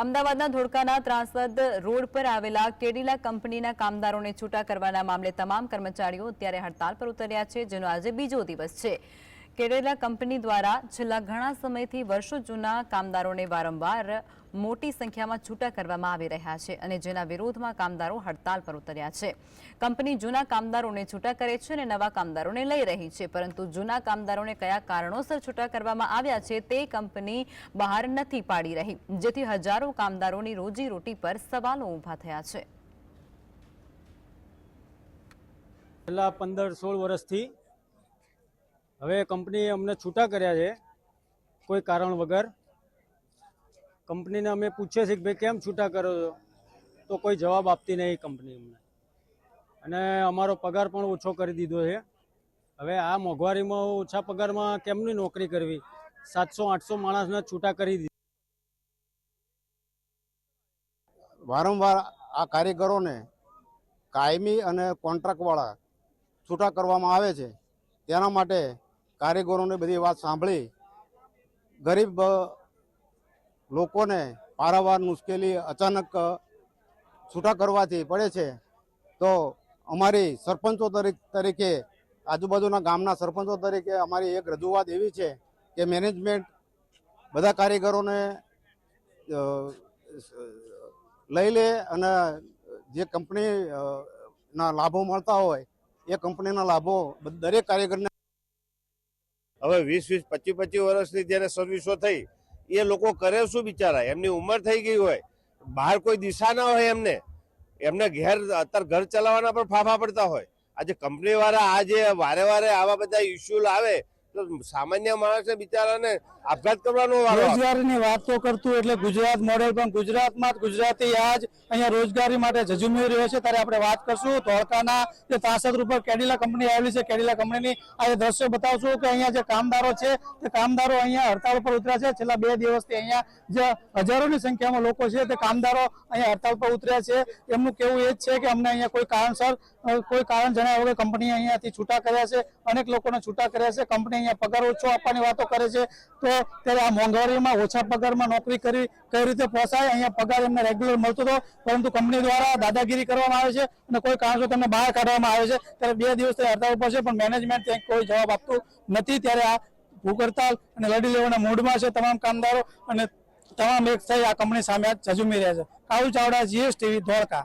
અમદાવાદના ધોળકાના ત્રાસદ રોડ પર આવેલા કેડીલા કંપનીના કામદારોને છૂટા કરવાના મામલે તમામ કર્મચારીઓ અત્યારે હડતાલ પર ઉતર્યા છે, જેનો આજે બીજો દિવસ છે. કેડિલા કંપની દ્વારા છેલ્લા ઘણા સમયથી વર્ષો જૂના કામદારોને વારંવાર મોટી સંખ્યામાં છૂટા કરવામાં આવી રહ્યા છે અને જેના વિરોધમાં કામદારો હડતાલ પર ઉતર્યા છે. કંપની જૂના કામદારોને છૂટા કરે છે અને નવા કામદારોને લઈ રહી છે, પરંતુ જૂના કામદારોને કયા કારણોસર છૂટા કરવામાં આવ્યા છે તે કંપની બહાર નથી પાડી રહી, જેથી હજારો કામદારોની રોજીરોટી પર સવાલો ઊભા થયા છે. છેલ્લા પંદર સોળ વર્ષથી હવે કંપનીએ અમને છૂટા કર્યા છે, કોઈ કારણ વગર. કંપનીને અમે પૂછીએ છીએ કે ભાઈ કેમ છૂટા કરો છો? તો કોઈ જવાબ આપતી નહીં કંપની અમને. અને અમારો પગાર પણ ઓછો કરી દીધો છે. હવે આ મોંઘવારીમાં ઓછા પગારમાં કેમની નોકરી કરવી? સાતસો, આઠસો માણસને છૂટા કરી દીધી. વારંવાર આ કારીગરોને કાયમી અને કોન્ટ્રાક્ટવાળા છૂટા કરવામાં આવે છે. તેના માટે કારીગરોની બધી વાત સાંભળી, ગરીબ લોકોને પારાવાર મુશ્કેલી અચાનક છૂટા કરવાથી પડે છે. તો અમારી સરપંચો તરી- તરીકે, આજુબાજુના ગામના સરપંચો તરીકે અમારી એક રજૂઆત એવી છે કે મેનેજમેન્ટ બધા કારીગરોને લઈ લે અને જે કંપની ના લાભો મળતા હોય, એ કંપનીના લાભો દરેક કારીગરને હવે વીસ વીસ, પચીસ પચીસ વર્ષની જ્યારે સર્વિસો થઈ, એ લોકો કરે શું બિચારા? એમની ઉંમર થઈ ગઈ હોય. બહાર કોઈ દિશા ના હોય એમને. એમને ઘેર, અત્યારે ઘર ચલાવવાના પણ ફાફા પડતા હોય. આજે કંપનીવાળા આજે વારે વારે આવા બધા ઇસ્યુ લાવે સામાન્ય માણસને બિચારાને આપઘાત કરવાનો રોજગારીની વાત તો કરતું એટલે ગુજરાત મોડેલ પણ ગુજરાતમાં ગુજરાતી આજ અહીંયા રોજગારી માટે ઝઝુમી રહ્યો છે. ત્યારે આપણે વાત કરશું ધોળકાના જે તાસદ ઉપર કેડિલા કંપની આવેલી છે. કેડિલા કંપનીની આજે દ્રશ્ય બતાવશું કે અહીંયા જે કામદારો છે, તે કામદારો અહીંયા હડતાળ ઉપર ઉતર્યા છે. છેલ્લા બે દિવસથી અહીંયા જે હજારોની સંખ્યામાં લોકો છે, તે કામદારો અહીંયા હડતાળ પર ઉતર્યા છે. એમનું કેવું એ જ છે કે અમને અહીંયા કોઈ કારણસર કોઈ કારણ જણાવ્યા વગર કંપની અહીંયાથી છૂટા કર્યા છે. અનેક લોકોને છૂટા કર્યા છે. કંપની અહીંયા પગાર ઓછો આપવાની વાતો કરે છે, તો ત્યારે આ મોંઘવારીમાં ઓછા પગારમાં નોકરી કરી, કઈ રીતે પોસાય, અહીંયા પગાર એમને રેગ્યુલર મળતો હતો, પરંતુ કંપની દ્વારા દાદાગીરી કરવામાં આવે છે અને કોઈ કારણસર તેમને બહાર કાઢવામાં આવે છે. ત્યારે બે દિવસથી હડતાળ ઉપર છે, પણ મેનેજમેન્ટ ત્યાં કોઈ જવાબ આપતું નથી. ત્યારે આ ભૂખ હડતાલ અને લડી લેવાના મૂડમાં છે તમામ કામદારો અને તમામ એક થઈ આ કંપની સામે જજુમી રહ્યા છે. કાળુ ચાવડા જીએસટીવી ધોળકા